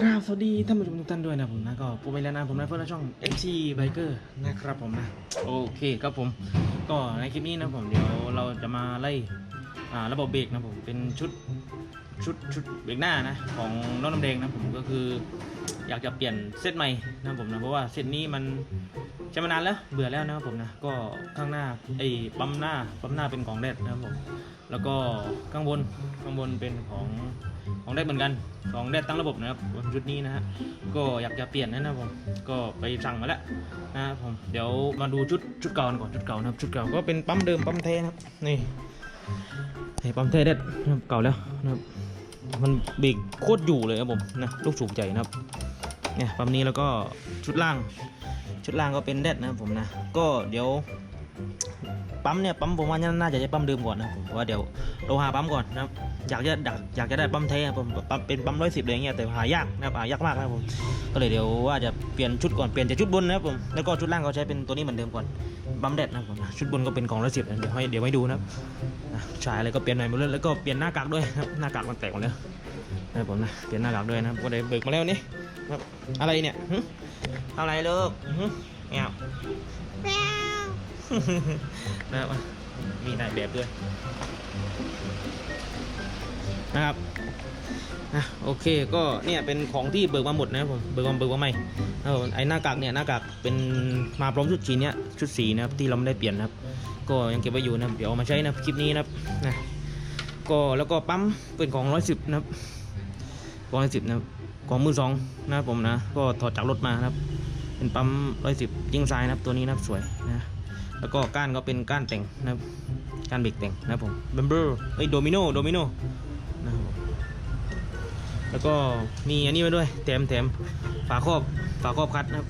ครับสวัสดีท่านผู้ชมทุกท่านด้วยนะผมนะก็ผมเป็นแล้วนะผมนะเพื่อนช่อง FG Biker นะครับผมนะโอเคครับผมก็ในคลิปนี้นะผมเดี๋ยวเราจะมาไล่อ่าระบบเบรกนะผมเป็นชุดชุดชุดเบรกหน้านะของน้องน้ำแดงนะผมก็คืออยากจะเปลี่ยนเซตใหม่นะผมนะเพราะว่าเซตนี้มันใช้มานานแล้วเบื่อแล้วนะครับผมนะก็ข้างหน้าไอ้ปั๊มหน้าปั๊มหน้าเป็นของแดดนะครับผม แล้วก็ข้างบนข้างบนเป็นของของแดดเหมือนกันของแดดตั้งระบบนะครับชุดนี้นะฮะก็อยากจะเปลี่ยนนะครับผมก็ไปสั่งมาแล้วนะผมเดี๋ยวมาดูชุดชุดเก่าก่อนชุดเก่านะครับชุดเก่าก็เป็นปั๊มเดิมปั๊มเทนะครับนี่นี่ปั๊มเทแดดนะเก่าแล้วนะครับมันเบรกโคตรอยู่เลยครับผมนะลูกสูบใหญ่นะครับเนี่ยปั๊มนี้แล้วก็ชุดล่าง ชุดล่างก็เป็นแดดนะครับผมนะก็เดี๋ยว ปั๊มเนี่ยปั๊มผมว่าน่าจะใช้ปั๊มเดิมก่อนนะผมว่าเดี๋ยวเราหาปั๊มก่อนนะครับอยากจะอยากจะได้ปั๊มแท้ครับผมปั๊มเป็นปั๊มร้อยสิบอะไรเงี้ยแต่หายากนะครับหายากมากนะครับผมก็เลยเดี๋ยวว่าจะเปลี่ยนชุดก่อนเปลี่ยนจากชุดบนนะครับผมแล้วก็ชุดล่างก็ใช้เป็นตัวนี้เหมือนเดิมก่อนปั๊มแดดนะครับผมชุดบนก็เป็นของร้อยสิบเดี๋ยวให้เดี๋ยวให้ดูนะครับนะฉายอะไรก็เปลี่ยนใหม่หมดเลยแล้วก็เปลี่ยนหน้ากากด้วยนะครับหน้ากากมันแตกหมดแล้วนะครับผมนะเปลี่ยนหน้ากากด้วยนะก็ได้เบิกมาแล้วนี่ครับอะไรเนี่ยอะไรลูกหึแมว นะครับมีนายแบบด้วยนะครับนะโอเคก็เนี่ยเป็นของที่เบิกมาหมดนะครับผมเบิกมาเบิกมาใหม่นะครับไอ้หน้ากากเนี่ยหน้ากากเป็นมาพร้อมชุดสีเนี้ยชุดสีนะครับที่เราไม่ได้เปลี่ยนนะครับ ก็ยังเก็บไว้อยู่นะเดี๋ยวเอามาใช้นะครับคลิปนี้นะครับนะก็แล้วก็ปั๊มเป็นของร้อยสิบนะครับร้อยสิบนะครับของมือสองนะครับผมนะก็ถอดจากรถมานะครับ เป็นปั๊มร้อยสิบยิงทรายนะครับตัวนี้นะครับสวยนะ แล้วก็ก้านก็เป็นก้านแต่งนะครับก้านเบรกแต่งนะครับผมเบมเบอร์เอ้ยโดมิโนโดมิโนนะครับผมแล้วก็มีอันนี้มาด้วยแถมแถมฝาครอบฝาครอบคัดนะครับ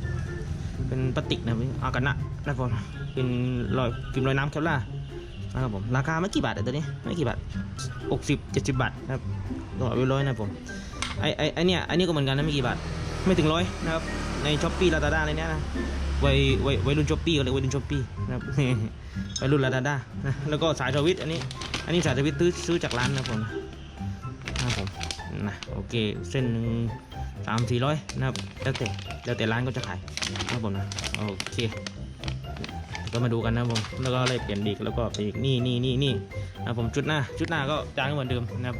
เป็นพลาสติกนะครับอากานะนะครับผมเป็นรอยพิมพ์รอยน้ำแคปล่านะครับผมราคาไม่กี่บาทอะตัวนี้ไม่กี่บาทหกสิบเจ็ดสิบบาทนะครับตัวเอาไว้ร้อยนะครับผมไอไอไอเนี่ยไอนี่ก็เหมือนกันนะไม่กี่บาทไม่ถึงร้อยนะครับ ในช้อปปี้ลาซาด้าอะไรเนี้ยนะวัยวัยวัยรุ่นช้อปปี้ก็เลยวัยรุ่นช้อปปี้นะครับวัยรุ่นลาซาด้านะแล้วก็สายทวิตอันนี้ อันนี้สายทวิตซื้อซื้อจากร้านนะผมนะผมนะโอเคเส้นหนึ่งสามสี่ร้อยนะครับแล้วแต่แล้วแต่ร้านก็จะขายนะผมนะโอเคก็มาดูกันนะผมแล้วก็เลยเปลี่ยนดีกแล้วก็ไปอีกนี่นี่นี่นี่นะผมชุดหน้าชุดหน้าก็จางเหมือนเดิมนะครับ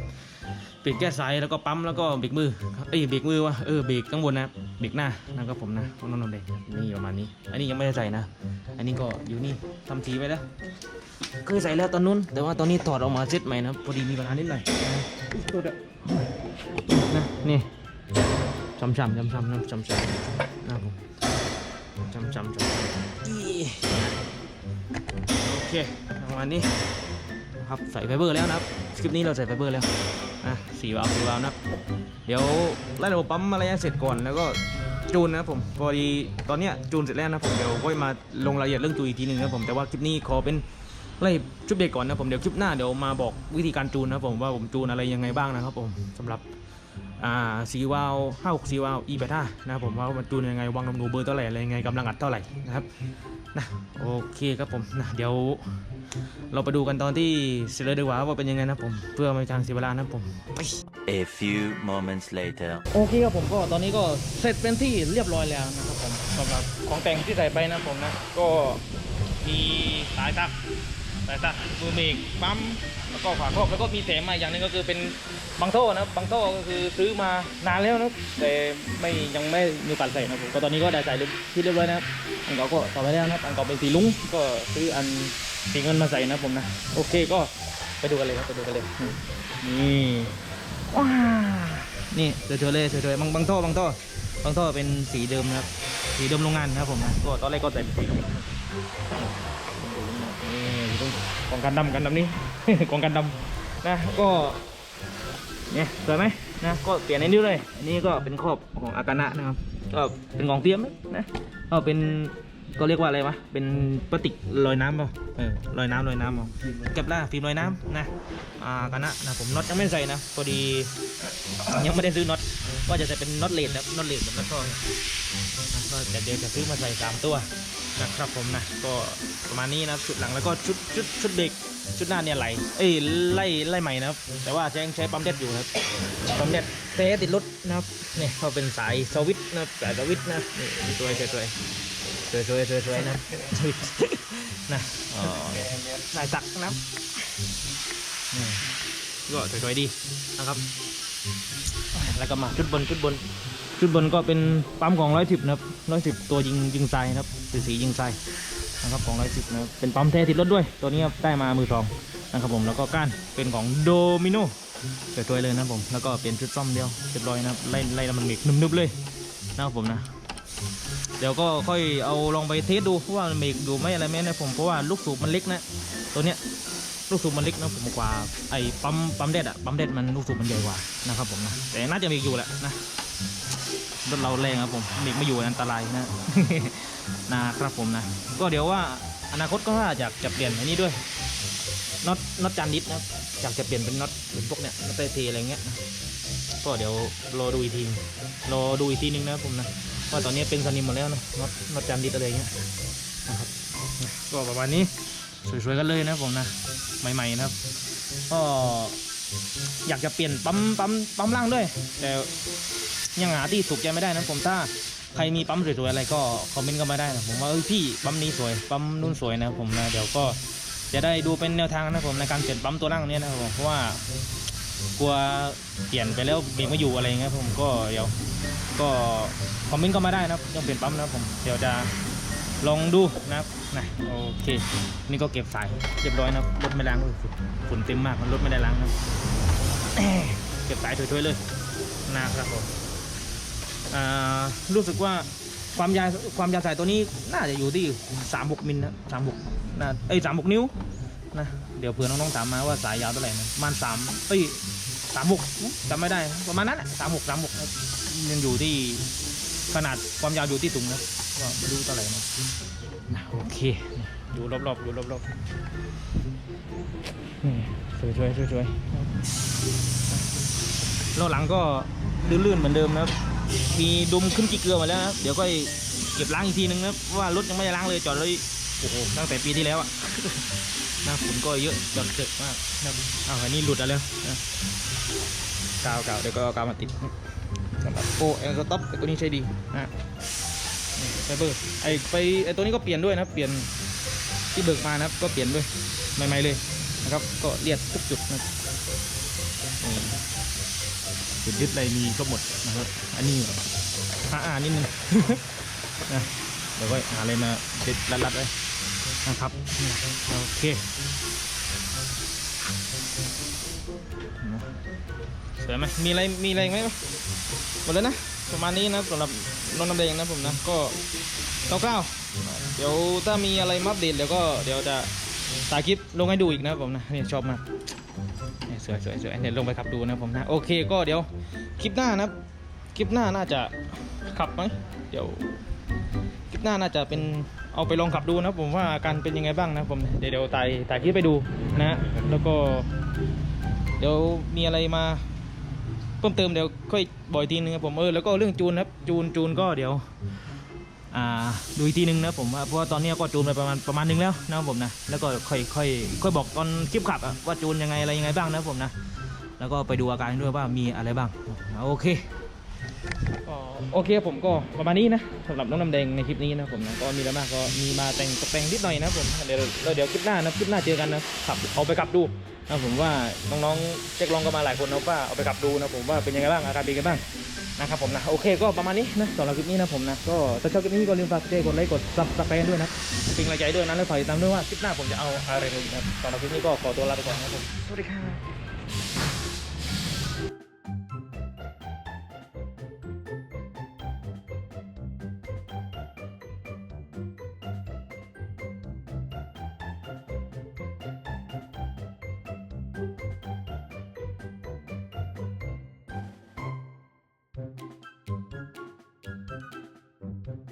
เปลี่ยนแก้สายแล้วก็ปั๊มแล้วก็เบรกมือเอ้ยเบรกมือวะเออเบรกข้างบนนะเบรกหน้านะครับผมนะน้องนนท์เด็กนี่ประมาณนี้ อันนี้ยังไม่ได้ใส่นะ อันนี้ก็อยู่นี่ทำสีไว้แล้วเคยใส่แล้วตอนนู้น แต่ว่าตอนนี้ถอดออกมาเซ็ตใหม่นะพอดีมีปัญหานิดหน่อยนะอุ๊ยโทษอะนะนี่ช้ำๆช้ำๆนะช้ำๆนะผมช้ำๆช้ำๆโอเคประมาณนี้ นะครับใส่ไฟเบอร์แล้วนะครับคลิปนี้เราใส่ไฟเบอร์แล้วอะสี่วาล์วสี่วาล์วนะครับเดี๋ยวไล่ระบบปั๊มอะไรเสร็จก่อนแล้วก็จูนนะครับผมพอดีตอนเนี้ยจูนเสร็จแล้วนะผมเดี๋ยวก็มาลงรายละเอียดเรื่องจูนอีกทีหนึ่งนะผมแต่ว่าคลิปนี้ขอเป็นไล่ชุดเด็กก่อนนะผมเดี๋ยวคลิปหน้าเดี๋ยวมาบอกวิธีการจูนนะผมว่าผมจูนอะไรยังไงบ้างนะครับผมสำหรับ อ่าสีวาล์วห้าหกสีวาล์วอีเบต้านะครับผมว่ามันจูนยังไงวางลำนูเบอร์เท่าไหร่อะไรยังไงกำลังอัดเท่าไหร่นะครับนะโอเคครับผมนะเดี๋ยวเราไปดูกันตอนที่เสร็จแล้วดีกว่าว่าเป็นยังไงนะผมเพื่อไม่ให้การเสียเวลานะผมไป A few moments later. โอเคครับผมก็ตอนนี้ก็เสร็จเป็นที่เรียบร้อยแล้วนะครับผมสำหรับของแต่งที่ใส่ไปนะผมนะก็มีสายซัก สายซักมือเมกปั๊มแล้วก็ฝาครอบแล้วก็มีแถมมาอย่างหนึงก็คือเป็นบังโท่นะครับบังโท่ก็คือซื้อมานานแล้วนะครับแต่ไม่ยังไม่มีโอกาสใส่นะครับผมก็ตอนนี้ก็ได้ใส่ที่เรียบร้อยนะครับอันเก่าก็ต่อไปแล้วนะครับอันเก่าเป็นสีลุ้งก็ซื้ออันสีเงินมาใส่นะผมนะโอเคก็ไปดูกันเลยครับไปดูกันเลยนี่ว้านี่เฉยๆเลยเฉยๆบางบางท่อบางท่อบางท่อเป็นสีเดิมนะครับสีเดิมโรงงานนะครับผมนะก็ตอนแรกก็แต่สี นี่ต้องกองกันดำกันดำนี่ กองกันดำนะก็เนี่ยสวยไหมนะก็เปลี่ยนในนี้เลยอันนี้ก็เป็นครอบของอากานะนะครับก็เป็นกองเตรียมนะก็เป็น ก็เรียกว่าอะไรวะ เป็นพลาสติกลอยน้ำเปล่าเออลอยน้ำลอยน้ำเปล่าเก็บล่าฟิล์มลอยน้ำนะอ่ากานะนะผมน็อตยังไม่ใส่นะพอดียังไม่ได้ซื้อน็อตว่าจะใส่เป็นน็อตเลดนะน็อตเลดแบบน็อตทองก็แต่เดี๋ยวจะซื้อมาใส่สามตัวนะครับผมนะก็ประมาณนี้นะชุดหลังแล้วก็ชุดชุดชุดเด็กชุดหน้าเนี่ยไหลเอ้ยไล่ไล่ใหม่นะครับ แต่ว่าใช้ใช้ปั๊มเด็ดอยู่ครับปั๊มเด็ดเตะติดรถนะครับนี่เขาเป็นสายสวิตช์นะสายสวิตช์นะนี่สวยสวยสวย สวยสวยสวยสวยนะสวิตช์นะอ๋อสายสักนะครับนี่ก็สวยๆดีนะครับ แล้วก็มาชุดบนชุดบน ชุดบนก็เป็นปั๊มของร้อยสิบนะครับร้อยสิบตัวยิงยิงทรายนะครับสีสียิงทรายนะครับของร้อยสิบนะครับเป็นปั๊มแท้ติดรถด้วย ตัวนี้ครับได้มามือสองนะครับผมแล้วก็ก้านเป็นของโดมิโนสวยๆเลยนะครับผมแล้วก็เปลี่ยนชุดซ่อมเดียวเรียบร้อยนะครับไล่ไล่แล้วมันเมกนึบๆเลยนะครับผมนะ เดี๋ยวก็ค่อยเอาลองไปเทสดูว่ามันเมกอยู่ไหมอะไรไหมนะผมเพราะว่าลูกสูบมันเล็กนะ ตัวเนี้ยลูกสูบมันเล็กนะผมกว่าไอ้ปั๊มปั๊มเด็ดอะปั๊มเด็ดมันลูกสูบมันใหญ่กว่านะครับผมนะแต่น่าจะเมกอยู่แหละนะรถเราแรงครับผมเบรกไม่อยู่อันตรายนะนะครับผมนะ ก็เดี๋ยวว่าอนาคตก็ว่าอยากจะเปลี่ยนอันนี้ด้วยน็อตน็อตจานดิสนะอยากจะเปลี่ยนเป็นน็อตเป็นพวกเนี้ยน็อตเทอะไรเงี้ยก็เดี๋ยวรอดูอีกทีรอดูอีกทีนึงนะผมนะ ว่าตอนนี้เป็นสนิมหมดแล้วนะน็อตน็อตจานดิสอะไรเงี้ยนะครับก็ประมาณนี้สวยๆกันเลยนะผมนะใหม่ๆนะครับก็อยากจะเปลี่ยนปั๊มปั๊มปั๊มล่างด้วย แต่ยังหาที่ถูกใจไม่ได้นะผมถ้าใครมีปั๊มสวยๆอะไรก็คอมเมนต์ก็มาได้นะผมว่าเอ้ยพี่ปั๊มนี้สวยปั๊มนู่นสวยนะผมนะเดี๋ยวก็จะได้ดูเป็นแนวทางนะผมในการเปลี่ยนปั๊มตัวล่างเนี้ยนะครับผมเพราะว่ากลัว เปลี่ยนไปแล้วเบรกไม่อยู่อะไรเงี้ยผมก็เดี๋ยวก็คอมเมนต์ก็มาได้นะครับเรื่องเปลี่ยนปั๊มนะครับผมเดี๋ยวจะลองดูนะครับนะโอเค นี่ก็เก็บสายเรียบร้อยนะครับรถไม่ล้างเลยฝุ่นเต็มมากรถไม่ได้ล้างนะครับเก็บสายสวยๆเลยนะครับผมอ่ารู้สึกว่าความยาวความยาวสายตัวนี้น่าจะอยู่ที่สามหกมิลนะสามหกนะเอ้ยสามหกนิ้วนะเดี๋ยวเผื่อน้องๆถามมาว่าสายยาวเท่าไหร่นะมาณสามเอ้ย สามหกจำไม่ได้ประมาณนั้นสามหกสามหกยังอยู่ที่ขนาดความยาวอยู่ที่ถุงนะก็ไม่รู้เท่าไหร่นะนะโอเคดูรอบๆดูรอบๆนี่สวยๆสวยๆล้อหลังก็ลื่นๆเหมือนเดิมนะครับมีดุมขึ้นกี่เกลือมาแล้วนะเดี๋ยวก็เก็บล้างอีกทีนึงนะเพราะว่ารถยังไม่ได้ล้างเลยจอดเลยโอ้โหตั้งแต่ปีที่แล้วอะ นะฝนก็เยอะจอดเกิดมากนะครับอ้าวอันนี้หลุดอะไรนะกาวกาวเดี๋ยวก็เอากาวมาติดสำหรับโปแอร์สต็อปตัวนี้ใช้ดีนะนี่ไฟเบอร์ไอไปไอตัวนี้ก็เปลี่ยนด้วยนะเปลี่ยนที่เบิกมานะครับก็เปลี่ยนด้วยใหม่ๆเลยนะครับก็เลียดทุกจุดนะครับนี่จุดยึดอะไรมีก็หมดนะครับ อันนี้หาอ่านนิดนึงนะเดี๋ยวก็หาอะไรมาเด็ดรัดๆไว้ นะครับโอเคสวยไหมมีอะไรมีอะไรไหมหมดแล้วนะประมาณนี้นะสำหรับนนท์น้ำแดงนะผมนะก็คร่าวๆเดี๋ยวถ้ามีอะไรมาอัปเดตเดี๋ยวก็เดี๋ยวจะถ่ายคลิปลงให้ดูอีกนะผมนะนี่ชอบมากสวยสวยสวยเดี๋ยวลงไปขับดูนะผมนะโอเคก็เดี๋ยวคลิปหน้านะคลิปหน้าน่าจะขับไหมเดี๋ยวคลิปหน้าน่าจะเป็น เอาไปลองขับดูนะผมว่าอาการเป็นยังไงบ้างนะผมเดี๋ยวเดี๋ยวถ่ายถ่ายคลิปไปดูนะ แล้วก็ เดี๋ยวมีอะไรมาเพิ่มเติมเดี๋ยวค่อยบ่อยทีนึงครับผมเออแล้วก็เรื่องจูนนะครับจูนจูนก็เดี๋ยว อ่าดูอีกทีนึงนะผมเพราะว่าตอนนี้ก็จูนไปประมาณประมาณนึงแล้วนะผมนะแล้วก็ค่อยค่อยค่อยบอกตอนคลิปขับว่าจูนยังไงอะไรยังไงบ้างนะผมนะแล้วก็ไปดูอาการด้วยว่ามีอะไรบ้างโอเค โอเคผมก็ประมาณนี้นะสำหรับน้องน้ำแดงในคลิปนี้นะผมนะก็มีแล้วมากก็มีมาแต่งตกแต่งนิดหน่อยนะผมเดี๋ยวแล้วเดี๋ยวคลิปหน้านะคลิปหน้าเจอกันนะขับเอาไปขับดูนะผมว่าน้องๆเจ๊กลองก็มาหลายคนนะว่าเอาไปขับดูนะผมว่าเป็นยังไงบ้างอาการเป็นยังไงบ้างนะครับผมนะโอเคก็ประมาณนี้นะสำหรับคลิปนี้นะผมนะก็ถ้าชอบคลิปนี้ก็ลืมฝากกดไลค์กดซับสไครต์ด้วยนะเป็นกำลังใจด้วยนะแล้วฝากติดตามด้วยว่าคลิปหน้าผมจะเอาอะไรลงนะครับสำหรับคลิปนี้ก็ขอตัวลาไปก่อนนะผมสวัสดีครับ